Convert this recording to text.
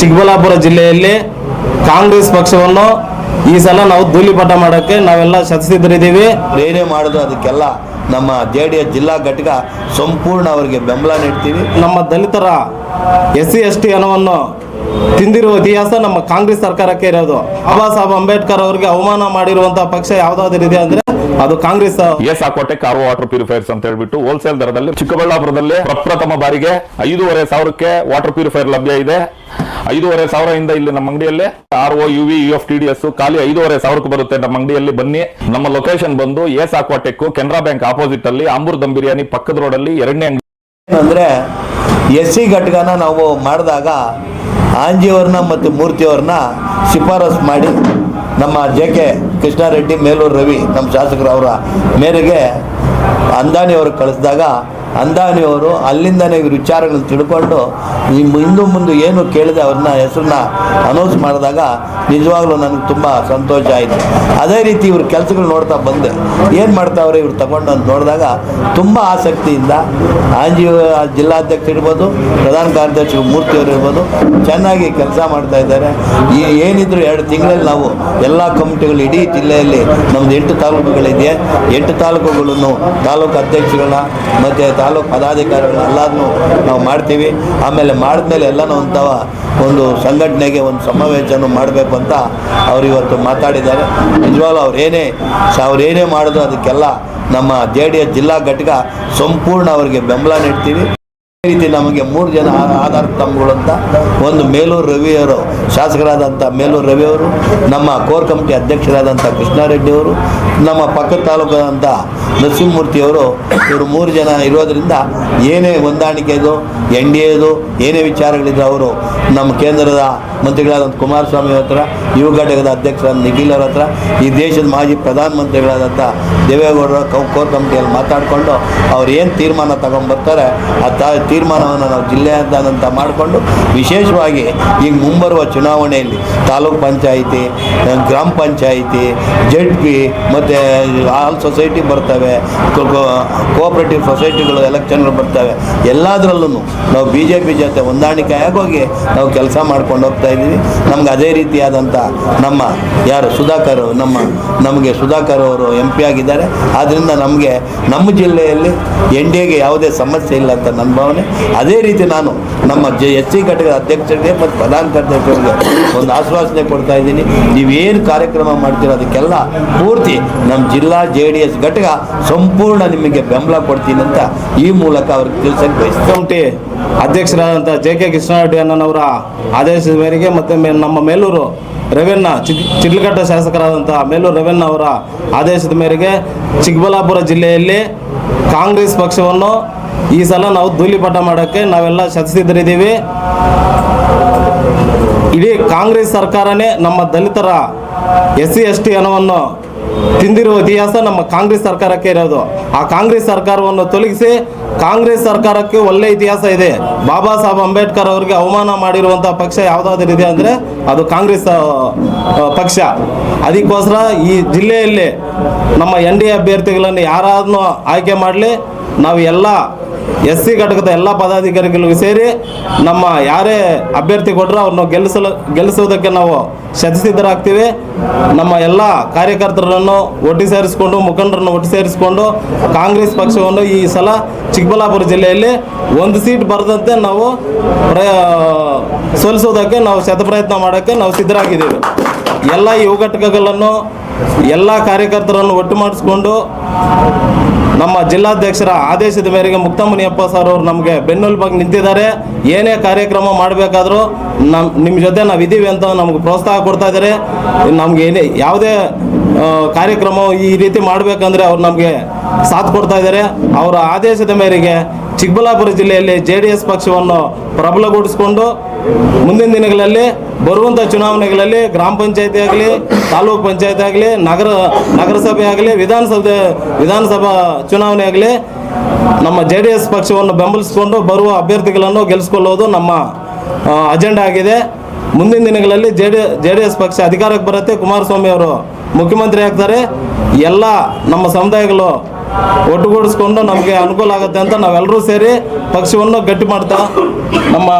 ಚಿಕ್ಕಬಳ್ಳಾಪುರ ಜಿಲ್ಲೆಯಲ್ಲಿ ಕಾಂಗ್ರೆಸ್ ಪಕ್ಷವನ್ನು ಈ ಸಲ ನಾವು ಧೂಳಿಪಟ ಮಾಡೋಕ್ಕೆ ನಾವೆಲ್ಲ ಶತಸಿದ್ಧರಿದ್ದೀವಿ. ಏನೇ ಮಾಡೋದು ಅದಕ್ಕೆಲ್ಲ ನಮ್ಮ ಜೆ ಡಿ ಎಸ್ ಜಿಲ್ಲಾ ಘಟಕ ಸಂಪೂರ್ಣ ಅವರಿಗೆ ಬೆಂಬಲ ನೀಡ್ತೀವಿ. ನಮ್ಮ ದಲಿತರ ಎಸ್ ಸಿ ಎಸ್ ಟಿ ಹಣವನ್ನು ತಿಂದಿರುವ ಇತಿಹಾಸ ನಮ್ಮ ಕಾಂಗ್ರೆಸ್ ಸರ್ಕಾರಕ್ಕೆ ಇರೋದು. ಬಾಬಾ ಸಾಹೇಬ್ ಅಂಬೇಡ್ಕರ್ ಅವರಿಗೆ ಅವಮಾನ ಮಾಡಿರುವಂತಹ ಪಕ್ಷ ಯಾವ್ದಾದ್ರು ಇದೆ ಅಂದ್ರೆ ಅದು Congress S Aquatech RO water purifiers ಅಂತ ಹೇಳ್ಬಿಟ್ಟು ಹೋಲ್ಸೇಲ್ ದರದಲ್ಲಿ ಚಿಕ್ಕಬಳ್ಳಾಪುರದಲ್ಲಿ ಪ್ರಪ್ರಥಮ ಬಾರಿಗೆ ಐದೂವರೆ ಸಾವಿರಕ್ಕೆ ವಾಟರ್ ಪ್ಯೂರಿಫೈರ್ ಲಭ್ಯ ಇದೆ. ಐದೂವರೆ ಸಾವಿರದಿಂದ ಇಲ್ಲಿ ನಮ್ಮ ಅಂಗಡಿಯಲ್ಲಿ R O U V U F T D S ಖಾಲಿ ಐದೂವರೆ ಸಾವಿರಕ್ಕೆ ಬರುತ್ತೆ ನಮ್ಮ ಅಂಗಡಿಯಲ್ಲಿ. ಬನ್ನಿ ನಮ್ಮ ಲೊಕೇಶನ್ ಬಂದು S Aquatech Canara bank opposite ಅಲ್ಲಿ ಆಂಬೂರ್ ದಮ್ ಬಿರಿಯಾನಿ ಪಕ್ಕದ ರೋಡಲ್ಲಿ ಎರಡನೇ ಅಂಗಡಿ. ಅಂದ್ರೆ ಎಸ್ ಸಿ ಘಟಕನ ನಾವು ಮಾಡಿದಾಗ ಆಂಜಿಯವ್ರನ್ನ ಮತ್ತು ಮೂರ್ತಿಯವ್ರನ್ನ ಶಿಫಾರಸು ಮಾಡಿ ನಮ್ಮ ಜೆ ಕೆ ಕೃಷ್ಣಾರೆಡ್ಡಿ ಮೇಲೂರು ರವಿ ನಮ್ಮ ಶಾಸಕರು ಅವರ ಮೇರೆಗೆ ಅಂದಾನಿಯವರು ಕಳಿಸಿದಾಗ ಅಂದಾನಿಯವರು ಅಲ್ಲಿಂದನೇ ಇವ್ರ ವಿಚಾರಗಳನ್ನ ತಿಳ್ಕೊಂಡು ಈ ಹಿಂದೂ ಮುಂದೆ ಏನು ಕೇಳಿದೆ ಅವ್ರನ್ನ ಹೆಸರನ್ನ ಅನೌನ್ಸ್ ಮಾಡಿದಾಗ ನಿಜವಾಗ್ಲೂ ನನಗೆ ತುಂಬ ಸಂತೋಷ ಆಯಿತು. ಅದೇ ರೀತಿ ಇವ್ರ ಕೆಲಸಗಳು ನೋಡ್ತಾ ಬಂದೆ. ಏನು ಮಾಡ್ತಾವ್ರೆ ಇವ್ರು ತಗೊಂಡು ಅಂತ ನೋಡಿದಾಗ ತುಂಬ ಆಸಕ್ತಿಯಿಂದ ಆಂಜಿ ಜಿಲ್ಲಾಧ್ಯಕ್ಷ ಇರ್ಬೋದು, ಪ್ರಧಾನ ಕಾರ್ಯದರ್ಶಿ ಮೂರ್ತಿಯವರು ಇರ್ಬೋದು, ಚೆನ್ನಾಗಿ ಕೆಲಸ ಮಾಡ್ತಾ ಇದ್ದಾರೆ. ಈ ಏನಿದ್ರು ಎರಡು ತಿಂಗಳಲ್ಲಿ ನಾವು ಎಲ್ಲ ಕಮಿಟಿಗಳು ಇಡೀ ಜಿಲ್ಲೆಯಲ್ಲಿ ನಮ್ದು ಎಂಟು ತಾಲೂಕುಗಳಿದೆ. ಎಂಟು ತಾಲೂಕುಗಳನ್ನು ತಾಲೂಕು ಅಧ್ಯಕ್ಷಗಳನ್ನ ಮತ್ತು ತಾಲೂಕು ಪದಾಧಿಕಾರಿಗಳನ್ನ ಎಲ್ಲದನ್ನು ನಾವು ಮಾಡ್ತೀವಿ. ಆಮೇಲೆ ಮಾಡಿದ್ಮೇಲೆ ಎಲ್ಲನೂ ಅಂತವ ಒಂದು ಸಂಘಟನೆಗೆ ಒಂದು ಸಮಾವೇಶನ ಮಾಡಬೇಕು ಅಂತ ಅವರು ಇವತ್ತು ಮಾತಾಡಿದ್ದಾರೆ. ನಿಜವಾಗ್ಲೂ ಅವರೇನೇ ಅವರೇನೇ ಮಾಡೋದು ಅದಕ್ಕೆಲ್ಲ ನಮ್ಮ ಜೆ ಜಿಲ್ಲಾ ಘಟಕ ಸಂಪೂರ್ಣ ಅವರಿಗೆ ಬೆಂಬಲ ನೀಡ್ತೀವಿ. ರೀತಿ ನಮಗೆ ಮೂರು ಜನ ಆಧಾರ ಸ್ತಂಭಗಳು ಅಂತ, ಒಂದು ಮೇಲೂರು ರವಿಯವರು, ಶಾಸಕರಾದಂಥ ಮೇಲೂರು ರವಿಯವರು, ನಮ್ಮ ಕೋರ್ ಕಮಿಟಿ ಅಧ್ಯಕ್ಷರಾದಂಥ ಕೃಷ್ಣಾರೆಡ್ಡಿಯವರು, ನಮ್ಮ ಪಕ್ಕ ತಾಲೂಕಾದಂಥ ನರಸಿಂಹಮೂರ್ತಿಯವರು, ಇವರು ಮೂರು ಜನ ಇರೋದರಿಂದ ಏನೇ ಹೊಂದಾಣಿಕೆದು, ಎನ್ ಡಿ ಎದು, ಏನೇ ವಿಚಾರಗಳಿದ್ರು ಅವರು ನಮ್ಮ ಕೇಂದ್ರದ ಮಂತ್ರಿಗಳಾದಂಥ ಕುಮಾರಸ್ವಾಮಿ ಹತ್ರ ಯುವ ಘಟಕದ ಅಧ್ಯಕ್ಷರಾದ ನಿಖಿಲ್ ಅವರ ಹತ್ರ, ಈ ದೇಶದ ಮಾಜಿ ಪ್ರಧಾನಮಂತ್ರಿಗಳಾದಂಥ ದೇವೇಗೌಡರ ಕೋರ್ ಕಮಿಟಿಯಲ್ಲಿ ಮಾತಾಡಿಕೊಂಡು ಅವ್ರು ಏನು ತೀರ್ಮಾನ ತಗೊಂಡ್ಬರ್ತಾರೆ, ಆ ತ ತೀರ್ಮಾನವನ್ನು ನಾವು ಜಿಲ್ಲೆಯಾದ್ಯಂತ ಮಾಡಿಕೊಂಡು ವಿಶೇಷವಾಗಿ ಈಗ ಮುಂಬರುವ ಚುನಾವಣೆಯಲ್ಲಿ ತಾಲೂಕ್ ಪಂಚಾಯಿತಿ ಗ್ರಾಮ ಪಂಚಾಯಿತಿ, ಜೆಡ್ ಪಿ ಮತ್ತು ಆಲ್ ಸೊಸೈಟಿ ಬರ್ತವೆ ಕೋಆಪ್ರೇಟಿವ್ ಸೊಸೈಟಿಗಳು, ಎಲೆಕ್ಷನ್ಗಳು ಬರ್ತವೆ ಎಲ್ಲದರಲ್ಲೂ ನಾವು ಬಿ ಜೆ ಪಿ ಜೊತೆ ಹೊಂದಾಣಿಕೆ ಆಗೋಗಿ ನಾವು ಕೆಲಸ ಮಾಡ್ಕೊಂಡು ಹೋಗ್ತಾ ಇದ್ದೀವಿ. ನಮ್ಗೆ ಅದೇ ರೀತಿಯಾದಂಥ ನಮ್ಮ ಯಾರು ಸುಧಾಕರ್ ನಮ್ಮ, ನಮಗೆ ಸುಧಾಕರ್ ಅವರು ಎಂ ಪಿ ಆಗಿದ್ದಾರೆ. ಆದ್ದರಿಂದ ನಮಗೆ ನಮ್ಮ ಜಿಲ್ಲೆಯಲ್ಲಿ ಎನ್ ಡಿ ಎಗೆ ಯಾವುದೇ ಸಮಸ್ಯೆ ಇಲ್ಲ ಅಂತ ನನ್ನ ಭಾವನೆ. ಅದೇ ರೀತಿ ನಾನು ನಮ್ಮ ಜೆ ಎಸ್ ಸಿ ಘಟಕದ ಅಧ್ಯಕ್ಷರಿಗೆ ಮತ್ತು ಪ್ರಧಾನ ಕಾರ್ಯದರ್ಶಿಗಳಿಗೆ ಒಂದು ಆಶ್ವಾಸನೆ ಕೊಡ್ತಾ ಇದ್ದೀನಿ. ನೀವೇನು ಕಾರ್ಯಕ್ರಮ ಮಾಡ್ತೀರೋ ಅದಕ್ಕೆಲ್ಲ ಪೂರ್ತಿ ನಮ್ಮ ಜಿಲ್ಲಾ ಜೆ ಡಿ ಎಸ್ ಘಟಕ ಸಂಪೂರ್ಣ ನಿಮಗೆ ಬೆಂಬಲ ಕೊಡ್ತೀನಿ ಅಂತ ಈ ಮೂಲಕ ಅವ್ರಿಗೆ ತಿಳಿಸಕ್ಕೆ ಬಯಸ್ತೀನಿ. ಕಮಿಟಿ ಅಧ್ಯಕ್ಷರಾದಂಥ ಜೆ ಕೆ ಕೃಷ್ಣಾರೆಡ್ಡಿ ಅಣ್ಣನವರ ಆದೇಶದ ಮೇರೆಗೆ ಮತ್ತು ನಮ್ಮ ಮೇಲೂರು ರವೆನ್ನ ಚಿಕ್ ಚಿಡ್ಲಘಟ್ಟ ಶಾಸಕರಾದಂಥ ಮೇಲೂರು ರವೆನ್ನ ಅವರ ಆದೇಶದ ಮೇರೆಗೆ ಚಿಕ್ಕಬಳ್ಳಾಪುರ ಜಿಲ್ಲೆಯಲ್ಲಿ ಕಾಂಗ್ರೆಸ್ ಪಕ್ಷವನ್ನು ಈ ಸಲ ನಾವು ಧೂಳಿಪಟ ಮಾಡೋಕ್ಕೆ ನಾವೆಲ್ಲ ಶತಸಿದ್ಧರಿದ್ದೀವಿ. ಇಡೀ ಕಾಂಗ್ರೆಸ್ ಸರ್ಕಾರನೇ ನಮ್ಮ ದಲಿತರ ಎಸ್ ಸಿ ಎಸ್ ಟಿ ಹಣವನ್ನು ತಿಂದಿರುವ ಇತಿಹಾಸ ನಮ್ಮ ಕಾಂಗ್ರೆಸ್ ಸರ್ಕಾರಕ್ಕೆ ಇರೋದು. ಆ ಕಾಂಗ್ರೆಸ್ ಸರ್ಕಾರವನ್ನು ತೊಲಗಿಸಿ ಕಾಂಗ್ರೆಸ್ ಸರ್ಕಾರಕ್ಕೆ ಒಳ್ಳೆ ಇತಿಹಾಸ ಇದೆ. ಬಾಬಾ ಸಾಹೇಬ್ ಅಂಬೇಡ್ಕರ್ ಅವರಿಗೆ ಅವಮಾನ ಮಾಡಿರುವಂತಹ ಪಕ್ಷ ಯಾವುದಾದ್ರೂ ಇದೆ ಅಂದರೆ ಅದು ಕಾಂಗ್ರೆಸ್ ಪಕ್ಷ. ಅದಕ್ಕೋಸ್ಕರ ಈ ಜಿಲ್ಲೆಯಲ್ಲಿ ನಮ್ಮ ಎನ್ ಡಿ ಎ ಅಭ್ಯರ್ಥಿಗಳನ್ನು ಯಾರಾದ್ರೂ ಆಯ್ಕೆ ಮಾಡಲಿ. ನಾವು ಎಲ್ಲ ಎಸ್ ಸಿ ಘಟಕದ ಎಲ್ಲ ಪದಾಧಿಕಾರಿಗಳಿಗೂ ಸೇರಿ ನಮ್ಮ ಯಾರೇ ಅಭ್ಯರ್ಥಿ ಕೊಟ್ಟರು ಅವ್ರನ್ನ ಗೆಲ್ಲಿಸಲು ಗೆಲ್ಲಿಸೋದಕ್ಕೆ ನಾವು ಶತಸಿದ್ಧರಾಗ್ತೀವಿ ನಮ್ಮ ಎಲ್ಲ ಕಾರ್ಯಕರ್ತರನ್ನು ಒಟ್ಟು ಸೇರಿಸಿಕೊಂಡು, ಮುಖಂಡರನ್ನು ಒಟ್ಟು ಸೇರಿಸಿಕೊಂಡು, ಕಾಂಗ್ರೆಸ್ ಪಕ್ಷವನ್ನು ಈ ಸಲ ಚಿಕ್ಕಬಳ್ಳಾಪುರ ಜಿಲ್ಲೆಯಲ್ಲಿ ಒಂದು ಸೀಟ್ ಬರದಂತೆ ನಾವು ಪ್ರಯ ಸೋಲಿಸೋದಕ್ಕೆ ನಾವು ಶತಪ್ರಯತ್ನ ಮಾಡೋಕ್ಕೆ ನಾವು ಸಿದ್ಧರಾಗಿದ್ದೀವಿ. ಎಲ್ಲ ಯುವ ಘಟಕಗಳನ್ನು, ಎಲ್ಲ ಕಾರ್ಯಕರ್ತರನ್ನು ಒಟ್ಟು ಮಾಡಿಸ್ಕೊಂಡು ನಮ್ಮ ಜಿಲ್ಲಾಧ್ಯಕ್ಷರ ಆದೇಶದ ಮೇರೆಗೆ ಮುಕ್ತ ಮುನಿಯಪ್ಪ ಸರ್ ಅವರು ನಮಗೆ ಬೆನ್ನೆಲುಬಾಗಿ ನಿಂತಿದ್ದಾರೆ. ಏನೇ ಕಾರ್ಯಕ್ರಮ ಮಾಡಬೇಕಾದ್ರೂ ನಮ್ಮ ನಿಮ್ಮ ಜೊತೆ ನಾವು ಇದ್ದೀವಿ ಅಂತ ನಮಗೆ ಪ್ರೋತ್ಸಾಹ ಕೊಡ್ತಾ ಇದ್ದಾರೆ. ನಮಗೆ ಏನೇ ಯಾವುದೇ ಕಾರ್ಯಕ್ರಮ ಈ ರೀತಿ ಮಾಡಬೇಕಂದ್ರೆ ಅವ್ರು ನಮಗೆ ಸಾಥ್ ಕೊಡ್ತಾ ಇದ್ದಾರೆ. ಅವರ ಆದೇಶದ ಮೇರೆಗೆ ಚಿಕ್ಕಬಳ್ಳಾಪುರ ಜಿಲ್ಲೆಯಲ್ಲಿ ಜೆ ಡಿ ಎಸ್ ಪಕ್ಷವನ್ನು ಪ್ರಬಲಗೊಳಿಸಿಕೊಂಡು ಮುಂದಿನ ದಿನಗಳಲ್ಲಿ ಬರುವಂಥ ಚುನಾವಣೆಗಳಲ್ಲಿ ಗ್ರಾಮ ಪಂಚಾಯತಿ ಆಗಲಿ, ತಾಲೂಕು ಪಂಚಾಯತಿ ಆಗಲಿ, ನಗರ, ನಗರಸಭೆ ಆಗಲಿ, ವಿಧಾನಸಭೆ, ವಿಧಾನಸಭಾ ಚುನಾವಣೆ ಆಗಲಿ ನಮ್ಮ ಜೆ ಡಿ ಎಸ್ ಪಕ್ಷವನ್ನು ಬೆಂಬಲಿಸಿಕೊಂಡು ಬರುವ ಅಭ್ಯರ್ಥಿಗಳನ್ನು ಗೆಲ್ಲಿಸ್ಕೊಳ್ಳೋದು ನಮ್ಮ ಅಜೆಂಡಾ ಆಗಿದೆ. ಮುಂದಿನ ದಿನಗಳಲ್ಲಿ ಜೆ ಡಿ, ಜೆ ಎಸ್ ಪಕ್ಷ ಅಧಿಕಾರಕ್ಕೆ ಬರುತ್ತೆ. ಕುಮಾರಸ್ವಾಮಿ ಅವರು ಮುಖ್ಯಮಂತ್ರಿ ಆಗ್ತಾರೆ. ಎಲ್ಲ ನಮ್ಮ ಸಮುದಾಯಗಳು ಒಟ್ಟುಗೂಡಿಸ್ಕೊಂಡು ನಮಗೆ ಅನುಕೂಲ ಆಗುತ್ತೆ ಅಂತ ನಾವೆಲ್ಲರೂ ಸೇರಿ ಪಕ್ಷವನ್ನು ಗಟ್ಟಿ ಮಾಡ್ತಾ ನಮ್ಮ